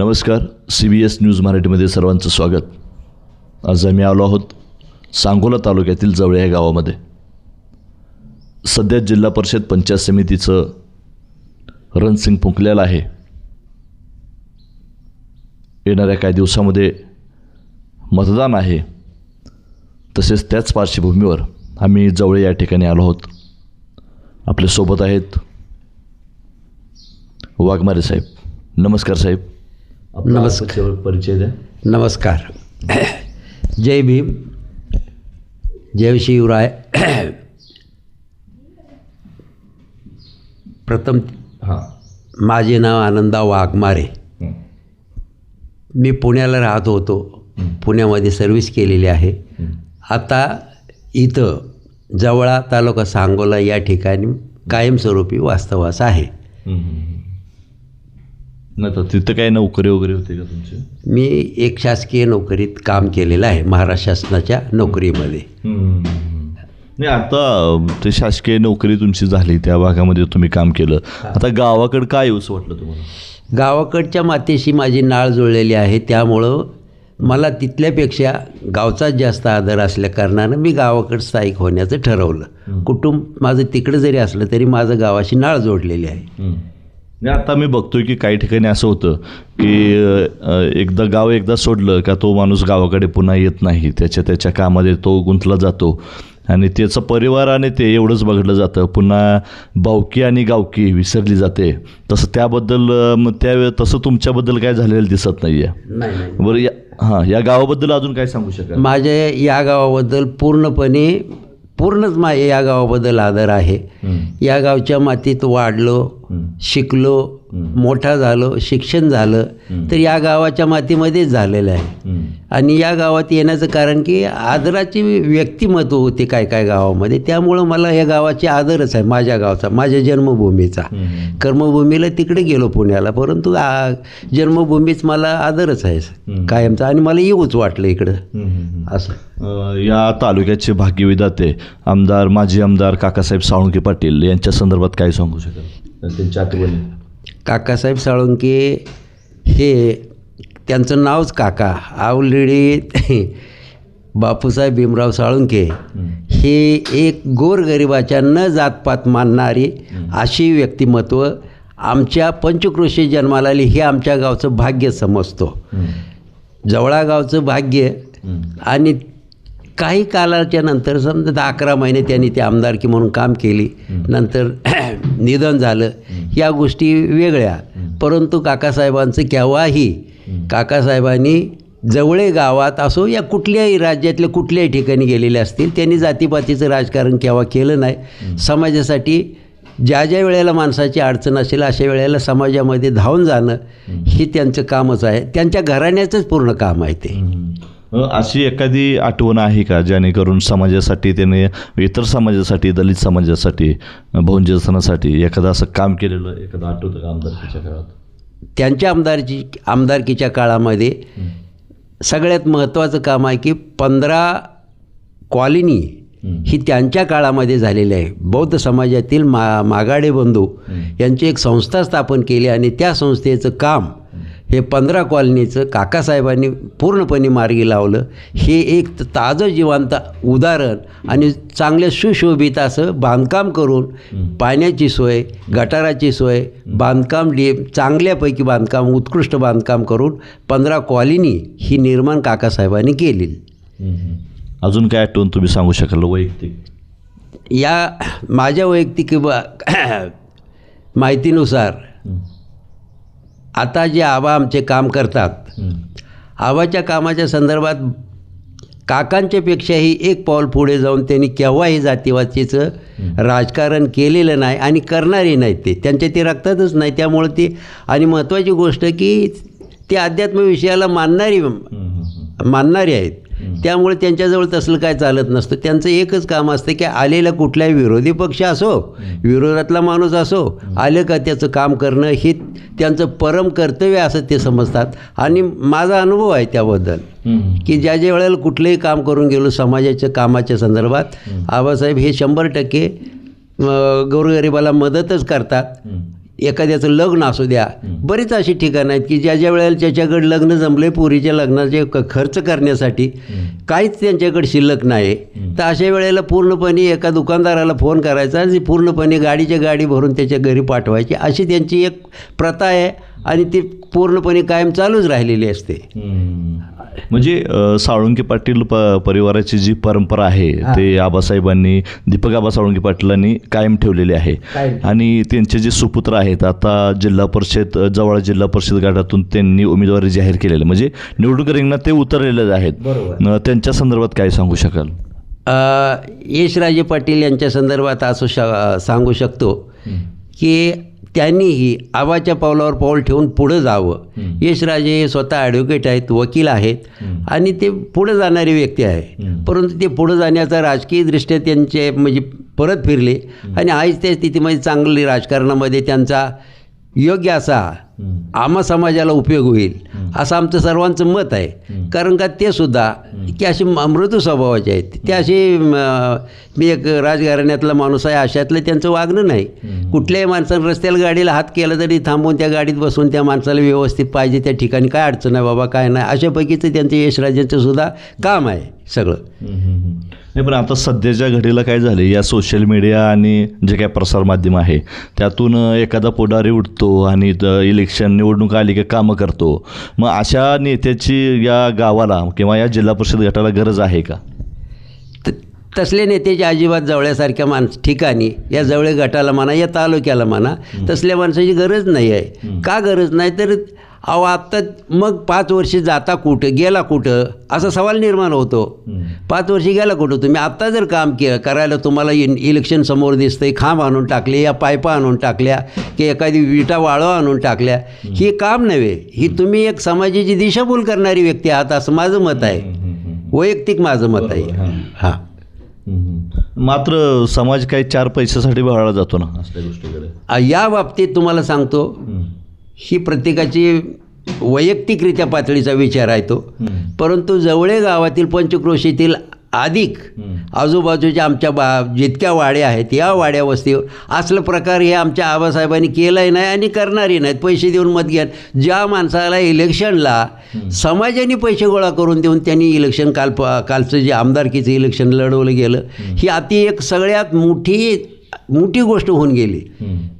नमस्कार C B S news मराठीमध्ये सर्वांचं स्वागत. आज आम्ही आलो आहोत सांगोला तालुक्यातील जवळे या गावामध्ये. सध्या जिल्हा परिषद पंचायत समितीचं रणसिंग फुंकलेलं आहे. येणाऱ्या काही दिवसामध्ये मतदान आहे. तसेच त्याच पार्श्वभूमीवर आम्ही जवळे या ठिकाणी आलो आहोत. आपल्यासोबत आहेत वाघमारे साहेब. नमस्कार साहेब. नमस्कार. परिचय- द्या. नमस्कार. जय भीम. जय शिवराय. प्रथम हां. माझे नाव आनंदा वाघमारे. मी पुण्याला राहत होतो. पुण्यामध्ये सर्व्हिस केलेली आहे. आता इथं जवळा तालुका सांगोला या ठिकाणी कायमस्वरूपी वास्तवास आहे. नाही तर तिथं काय नोकरी वगैरे होते का तुमची? मी एक शासकीय नोकरीत काम केलेलं आहे महाराष्ट्र शासनाच्या नोकरीमध्ये. नाही आता ते शासकीय नोकरी तुमची झाली त्या भागामध्ये तुम्ही काम केलं. आता गावाकडं काय येऊस वाटलं तुम्हाला? गावाकडच्या मातीशी माझी नाळ जुळलेली आहे त्यामुळं मला तिथल्यापेक्षा गावचाच जास्त आदर असल्या कारणानं मी गावाकडं स्थायिक होण्याचं ठरवलं. कुटुंब माझं तिकडं जरी असलं तरी माझं गावाशी नाळ जोडलेली आहे. नाही आता मी बघतोय की काही ठिकाणी असं होतं की एकदा गाव एकदा सोडलं का तो माणूस गावाकडे पुन्हा येत नाही. त्याच्या त्याच्या कामामध्ये तो गुंतला जातो. आणि त्याचं परिवार आणि ते एवढंच बघितलं जातं. पुन्हा भावकी आणि गावकी विसरली जाते. तसं त्याबद्दल मग त्या तसं तुमच्याबद्दल काय झालेलं दिसत नाही आहे बरं या हां या गावाबद्दल अजून काय सांगू शकाल? माझ्या या गावाबद्दल पूर्णपणे पूर्णच मा या गावाबद्दल आदर आहे. या गावच्या मातीत वाढलो शिकलो मोठा झालो शिक्षण झालं तर या गावाच्या मातीमध्येच झालेलं आहे. आणि या गावात येण्याचं कारण की आदराची व्यक्तिमत्व होते काय काय गावामध्ये. त्यामुळं मला या गावाची आदरच आहे माझ्या गावचा माझ्या जन्मभूमीचा. कर्मभूमीला तिकडे गेलो पुण्याला परंतु आ- जन्मभूमीच मला आदरच आहे कायमचा. आणि मला येऊच वाटलं इकडं. असं. या तालुक्याचे भाग्यविधाते आमदार माजी आमदार काकासाहेब साळुंके पाटील यांच्या संदर्भात काय सांगू शकाल? त्यांच्या आठवणी. काकासाहेब साळुंके हे त्यांचं नावच काका. ऑलरेडी बापूसाहेब भीमराव साळुंके हे एक गोरगरिबाच्या न जातपात मानणारी अशी व्यक्तिमत्व आमच्या पंचक्रोशी जन्माला आली हे आमच्या गावचं भाग्य समजतो. जवळा गावचं भाग्य आणि काही कालाच्या नंतर समजा दहा अकरा महिने त्यांनी ते आमदारकी म्हणून काम केली. नंतर निधन झालं. या गोष्टी वेगळ्या. परंतु काकासाहेबांचं केव्हाही काकासाहेबांनी जवळे गावात असो या कुठल्याही राज्यातल्या कुठल्याही ठिकाणी गेलेले असतील त्यांनी जातीपातीचं राजकारण केव्हा केलं नाही. समाजासाठी ज्या ज्या वेळेला माणसाची अडचण असेल अशा वेळेला समाजामध्ये धावून जाणं हे त्यांचं कामच आहे. त्यांच्या घराण्याचंच पूर्ण काम आहे ते. अशी एखादी आठवण आहे का जेणेकरून समाजासाठी त्याने इतर समाजासाठी दलित समाजासाठी बहुजन सणासाठी एखादं असं काम केलेलं एखादं आठवतं का आमदारकीच्या काळात? त्यांच्या आमदारची आमदारकीच्या काळामध्ये सगळ्यात महत्त्वाचं काम आहे की पंधरा कॉलनी ही त्यांच्या काळामध्ये झालेली आहे. बौद्ध समाजातील मा मागाडे बंधू यांची एक संस्था स्थापन केली आणि त्या संस्थेचं काम हे पंधरा कॉलनीचं काकासाहेबांनी पूर्णपणे मार्गी लावलं. हे एक ताजं जिवंत उदाहरण आणि चांगले सुशोभित असं बांधकाम करून पाण्याची सोय गटाराची सोय बांधकाम डे चांगल्यापैकी बांधकाम उत्कृष्ट बांधकाम करून पंधरा कॉलनी ही निर्माण काकासाहेबांनी केली. अजून काय आठवण तुम्ही सांगू शकाल वैयक्तिक? या माझ्या वैयक्तिक माहितीनुसार आता जे आबा आमचे काम करतात आबाच्या कामाच्या संदर्भात काकांच्यापेक्षाही एक पाऊल पुढे जाऊन त्यांनी केव्हाही जातीवाचीचं राजकारण केलेलं नाही आणि करणारे नाहीत ते. त्यांच्या ते रक्तातच नाही. त्यामुळं ते आणि महत्त्वाची गोष्ट की ते अध्यात्म विषयाला मानणारी मानणारे आहेत. त्यामुळे त्यांच्याजवळ तसलं काय चालत नसतं. त्यांचं एकच काम असतं की आलेला कुठलाही विरोधी पक्ष असो विरोधातला माणूस असो आलं का त्याचं काम करणं हे त्यांचं परम कर्तव्य असं ते समजतात. आणि माझा अनुभव आहे त्याबद्दल की ज्या ज्या वेळेला कुठलंही काम करून गेलो समाजाच्या कामाच्या संदर्भात आबासाहेब हे शंभर टक्के गोरगरिबाला मदतच करतात. एखाद्याचं लग्न असू द्या. बरीच अशी ठिकाणं आहेत की ज्या ज्या वेळेला ज्याच्याकडे लग्न जमले पुरीच्या लग्नाचे क- खर्च करण्यासाठी काहीच त्यांच्याकडे शिल्लक नाही तर अशा वेळेला पूर्णपणे एका दुकानदाराला फोन करायचा आणि पूर्णपणे गाडीच्या गाडी भरून त्याच्या घरी पाठवायची. अशी त्यांची एक प्रथा आहे आणि ती पूर्णपणे कायम चालूच राहिलेली असते. म्हणजे साळुंके पाटील प परिवाराची जी परंपरा आहे ते आबासाहेबांनी दीपक आबा साळुंके पाटलांनी कायम ठेवलेली आहे. आणि त्यांचे जे सुपुत्र आहेत आता जिल्हा परिषद जवळ जिल्हा परिषद गटातून त्यांनी उमेदवारी जाहीर केलेली. म्हणजे निवडणूक रिंगणात ते उतरलेले आहेत. त्यांच्या संदर्भात काय सांगू शकाल? अ, यशराजे पाटील यांच्या संदर्भात असं श सांगू शकतो की त्यांनीही आबाच्या पावलावर पाऊल ठेवून पुढं जावं. यशराजे हे स्वतः ॲडव्होकेट आहेत वकील आहेत. आणि ते पुढं जाणारी व्यक्ती आहे. परंतु ते पुढं जाण्याचा राजकीय दृष्ट्या त्यांचे म्हणजे परत फिरले. आणि आईच त्या स्थितीमध्ये चांगली राजकारणामध्ये त्यांचा योग्य असा आम्हा समाजाला उपयोग होईल असं आमचं सर्वांचं मत आहे. कारण का ते सुद्धा की असे मृदू स्वभावाचे आहेत. ते असे म, एक राजघराण्यातला माणूस आहे अशातलं त्यांचं वागणं नाही. कुठल्याही माणसानं रस्त्याला गाडीला हात केला तरी थांबवून त्या गाडीत बसून त्या माणसाला व्यवस्थित पाहिजे त्या ठिकाणी काय अडचण आहे बाबा काय नाही अशापैकीचं त्यांचं यशराजांचं सुद्धा काम आहे सगळं. नाही पण आता सध्याच्या घडीला काय झाले या सोशल मीडिया आणि जे काय प्रसारमाध्यम आहे त्यातून एखादा पुढारी उठतो आणि त- इलेक्शन निवडणूक आली की कामं करतो. मग अशा नेत्याची या गावाला किंवा या जिल्हा परिषद गटाला गरज आहे का? त- तसले नेत्याचे अजिबात जवळ्यासारख्या माणस ठिकाणी या जवळे गटाला म्हणा या तालुक्याला म्हणा तसल्या माणसाची गरज नाही आहे. का गरज नाही? तर अहो आत्ता मग पाच वर्ष जाता कुठं गेला कुठं? असा सवाल निर्माण होतो. पाच वर्ष गेला कुठं? तुम्ही आत्ता जर काम के करायला तुम्हाला इन इलेक्शन समोर दिसतंय खांब आणून टाकले या पायपा आणून टाकल्या की एखादी विटा वाळव आणून टाकल्या ही काम नव्हे. ही तुम्ही एक समाजाची दिशाभूल करणारी व्यक्ती आहात असं माझं मत आहे. वैयक्तिक माझं मत आहे. हां. मात्र समाज काही चार पैशासाठी बळाला जातो ना असल्या गोष्टीकडे? या बाबतीत तुम्हाला सांगतो. ही प्रत्येकाची वैयक्तिकरित्या पातळीचा विचार आहे तो. परंतु जवळे गावातील पंचक्रोशीतील अधिक आजूबाजूच्या आमच्या बा जितक्या वाड्या आहेत या वाड्या वस्तीवर असलं प्रकार हे आमच्या आबासाहेबांनी केलंही नाही आणि करणारही नाहीत. पैसे देऊन मत घ्या. ज्या माणसाला इलेक्शनला समाजाने पैसे गोळा करून देऊन त्यांनी इलेक्शन काल कालचं जे आमदारकीचं इलेक्शन लढवलं गेलं ही अति एक सगळ्यात मोठी मोठी गोष्ट होऊन गेली.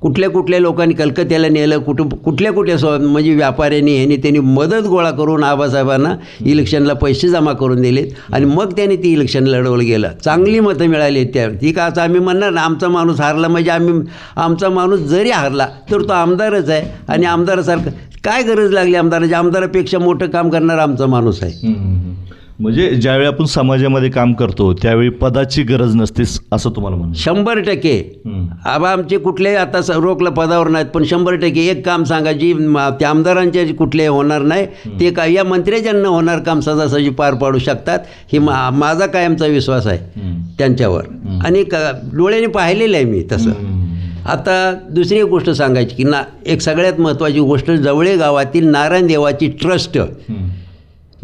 कुठल्या कुठल्या लोकांनी कलकत्त्याला नेलं कुठं कुठल्या कुठल्या स्व म्हणजे व्यापाऱ्यांनी ह्यांनी त्यांनी मदत गोळा करून आबासाहेबांना इलेक्शनला पैसे जमा करून दिलेत आणि मग त्यांनी ती इलेक्शन लढवलं गेलं. चांगली मतं मिळाली त्या. ती का असं आम्ही म्हणणार ना आमचा माणूस हारला म्हणजे आम्ही आमचा माणूस जरी हारला तर तो आमदारच आहे आणि आमदारासारखं काय गरज लागली आमदाराची? आमदारापेक्षा मोठं काम करणारा आमचा माणूस आहे. म्हणजे ज्यावेळी आपण समाजामध्ये काम करतो त्यावेळी पदाची गरज नसतेच असं तुम्हाला म्हणणं शंभर टक्के. आबा आमचे कुठलेही आता रोखला पदावर नाहीत पण शंभर टक्के. एक काम सांगा जी त्या आमदारांचे कुठले होणार नाही ते का या मंत्र्याच्यांना होणार काम सहजासहजी पार पाडू शकतात ही मा माझा कायमचा विश्वास आहे त्यांच्यावर. आणि डोळ्याने पाहिलेलं आहे मी तसं. आता दुसरी एक गोष्ट सांगायची की ना एक सगळ्यात महत्त्वाची गोष्ट जवळे गावातील नारायण देवाची ट्रस्ट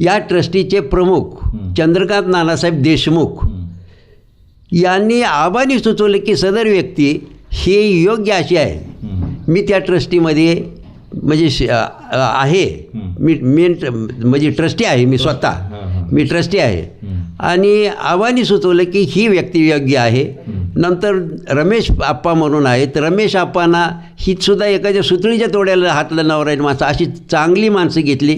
या ट्रस्टीचे प्रमुख चंद्रकांत नानासाहेब देशमुख यांनी आबानी सुचवलं की सदर व्यक्ती ही योग्य अशी आहे. मी त्या ट्रस्टीमध्ये म्हणजे आहे. मी मेन म्हणजे ट्रस्टी आहे मी स्वतः. मी ट्रस्टी आहे. आणि आबानी सुचवलं की ही व्यक्ती योग्य आहे. नंतर रमेश आप्पा म्हणून आहेत. रमेश आप्पांना ही सुद्धा एखाद्या सुतळीच्या तोड्याला हातलं नवरायची माणसं. अशी चांगली माणसं घेतली.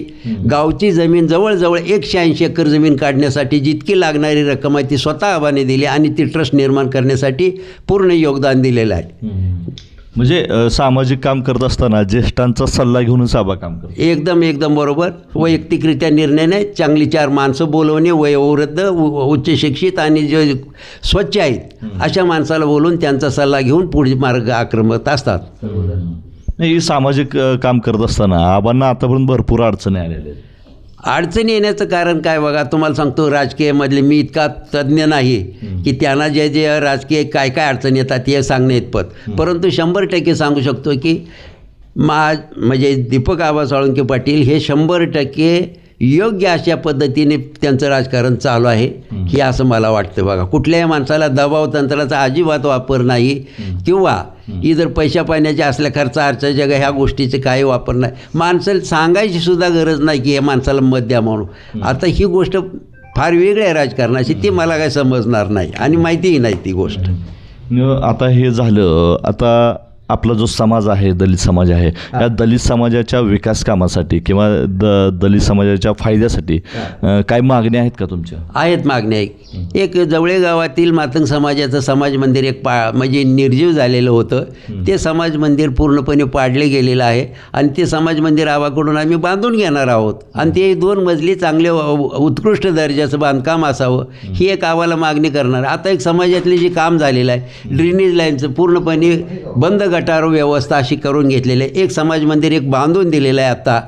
गावची जमीन जवळजवळ एकशे ऐंशी एकर जमीन काढण्यासाठी जितकी लागणारी रक्कम आहे ती स्वतः आबाने दिली आणि ती ट्रस्ट निर्माण करण्यासाठी पूर्ण योगदान दिलेलं आहे. म्हणजे सामाजिक काम करत असताना ज्येष्ठांचा सल्ला घेऊनच आबा काम करतो. एकदम एकदम बरोबर. वैयक्तिकरित्या निर्णय नाही. चांगली चार माणसं बोलवणे वयोवृद्ध उच्च शिक्षित आणि जे स्वच्छ आहेत अशा माणसाला बोलून त्यांचा सल्ला घेऊन पुढे मार्ग आक्रमत असतात. नाही, सामाजिक काम करत असताना आबांना आतापर्यंत भरपूर अडचणी आलेल्या आहेत. अडचणी येण्याचं कारण काय बघा तुम्हाला सांगतो राजकीयमधले मी इतका तज्ज्ञ नाही की त्यांना जे जे राजकीय काय काय अडचणी येतात हे सांगणे इतपत. परंतु शंभर टक्के सांगू शकतो की मा म्हणजे दीपक आबा साळुंके पाटील हे शंभर टक्के योग्य अशा पद्धतीने त्यांचं राजकारण चालू आहे. हे असं मला वाटतं बघा. कुठल्याही माणसाला दबाव तंत्राचा अजिबात वापर नाही. किंवा इतर पैशा पाण्याचे असल्या खर्च अर्चा जग ह्या गोष्टीचे काही वापर नाही. माणसाला सांगायची सुद्धा गरज नाही की हे माणसाला मत द्या म्हणून. आता ही गोष्ट फार वेगळी आहे राजकारणाची ती मला काही समजणार नाही आणि माहितीही नाही ती गोष्ट. आता हे झालं. आता आपला जो समाज आहे दलित समाज आहे या दलित समाजाच्या विकास कामासाठी किंवा द दलित समाजाच्या फायद्यासाठी काय मागण्या आहेत का तुमच्या? आहेत मागण्या एक. एक जवळे गावातील मातंग समाजाचं समाज मंदिर एक पा म्हणजे निर्जीव झालेलं होतं. ते समाज मंदिर पूर्णपणे पाडले गेलेलं आहे आणि ते समाज मंदिर आवाकडून आम्ही बांधून घेणार आहोत. आणि ते दोन मजली चांगले उत्कृष्ट दर्जाचं बांधकाम असावं ही एक आम्हाला मागणी करणार. आता एक समाजातले जे काम झालेलं आहे ड्रेनेज लाईनचं पूर्णपणे बंद गटार व्यवस्था अशी करून घेतलेली आहे. एक समाज मंदिर एक बांधून दिलेलं आहे आता.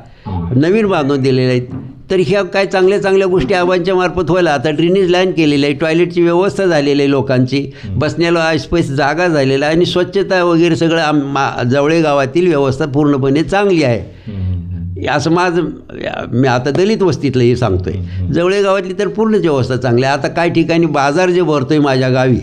नवीन बांधून दिलेले आहेत तर ह्या काय चांगल्या चांगल्या गोष्टी आव्हानच्या मार्फत व्हायला आता ड्रेनेज लाईन केलेली आहे. टॉयलेटची व्यवस्था झालेली आहे लोकांची. बसण्याला ऐसपैस जागा झालेला आहे. आणि स्वच्छता वगैरे सगळं आम मा जवळे गावातील व्यवस्था पूर्णपणे चांगली आहे. असं माझं मी आता दलित वस्तीतलं हे सांगतोय. जवळे गावातली तर पूर्णच व्यवस्था चांगली आहे. आता काही ठिकाणी बाजार जे भरतोय माझ्या गावी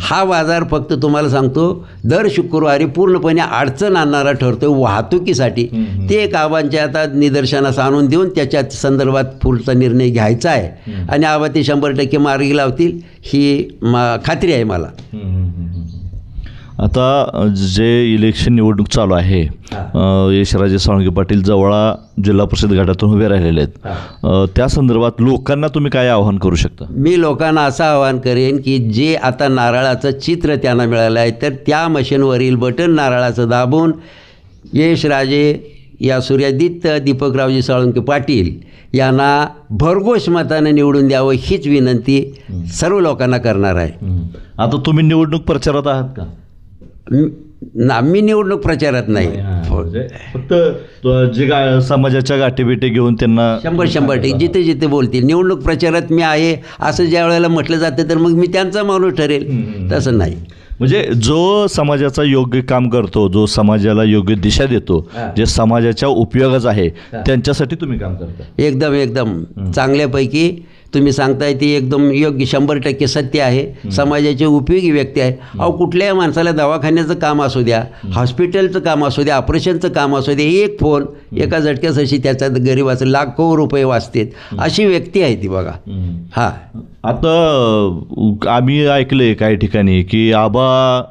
हा बाजार फक्त तुम्हाला सांगतो दर शुक्रवारी पूर्णपणे अडचण आणणारा ठरतोय वाहतुकीसाठी. ते एक आव्हानच्या आता निदर्शनास आणून देऊन त्याच्या संदर्भात पुढचा निर्णय घ्यायचा आहे. आणि आबा ते शंभर टक्के मार्गी लावतील ही मा खात्री आहे मला. आता जे इलेक्शन निवडणूक चालू आहे यशराजे साळुंके पाटील जवळा जिल्हा परिषद गटातून उभे राहिलेले आहेत. त्या संदर्भात लोकांना तुम्ही काय आवाहन करू शकता? मी लोकांना असं आवाहन करेन की जे आता नारळाचं चित्र त्यांना मिळालं आहे तर त्या मशीनवरील बटन नारळाचं दाबून यशराजे या सूर्यादित्य दीपकरावजी साळुंके पाटील यांना भरघोष मतानं निवडून द्यावं हीच विनंती सर्व लोकांना करणार आहे. आता तुम्ही निवडणूक प्रचारात आहात का? ना मी निवडणूक प्रचारात नाही. म्हणजे फक्त जे गा समाजाच्या गाठीबिटी घेऊन त्यांना शंभर शंभर टक्के. जिथे जिथे बोलतील निवडणूक प्रचारात मी आहे असं ज्या वेळेला म्हटलं जातं तर मग मी त्यांचा माणूस ठरेल. तसं नाही. म्हणजे जो समाजाचा योग्य काम करतो जो समाजाला योग्य दिशा देतो जे समाजाच्या उपयोगाचं आहे त्यांच्यासाठी तुम्ही काम करता. एकदम एकदम. चांगल्यापैकी तुम्ही सांगताय ती एकदम योग्य शंभर टक्के सत्य आहे. समाजाचे उपयोगी व्यक्ती आहे. अहो कुठल्याही माणसाला दवाखान्याचं काम असू द्या हॉस्पिटलचं काम असू द्या ऑपरेशनचं काम असू द्या एक फोन एका झटक्यास अशी त्याचा गरीबाचं लाखो रुपये वाचतात. अशी व्यक्ती आहे ती बघा. हां. आता आम्ही ऐकले काही ठिकाणी की आबा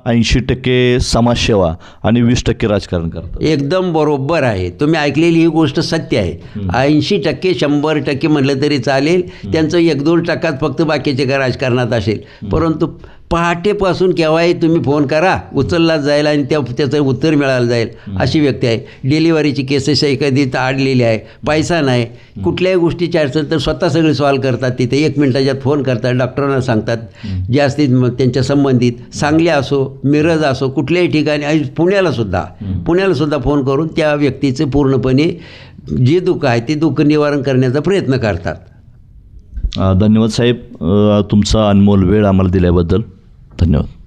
ऐंशी टक्के समाजसेवा आणि वीस टक्के राजकारण करतात. एकदम बरोबर आहे. तुम्ही ऐकलेली ही गोष्ट सत्य आहे. ऐंशी टक्के शंभर टक्के म्हटलं तरी चालेल. त्यांचं एक दोन टक्कात फक्त बाकीचे का राजकारणात असेल. परंतु पहाटेपासून केव्हाही तुम्ही फोन करा उचलला जाईल आणि त्या त्याचं उत्तर मिळालं जाईल अशी व्यक्ती आहे. डिलिव्हरीची केसेस कधी आडलेली आहे पैसा नाही. कुठल्याही गोष्टीची अडचण तर स्वतः सगळे सॉल्व करतात तिथे. एक मिनिटाच्यात फोन करतात डॉक्टरांना सांगतात जे असतील मग त्यांच्या संबंधित सांगली असो मिरज असो कुठल्याही ठिकाणी आणि पुण्याला सुद्धा. पुण्याला सुद्धा फोन करून त्या व्यक्तीचे पूर्णपणे जे दुःख आहे ते दुःख निवारण करण्याचा प्रयत्न करतात. धन्यवाद साहेब. तुमचा अनमोल वेळ आम्हाला दिल्याबद्दल. धन्यवाद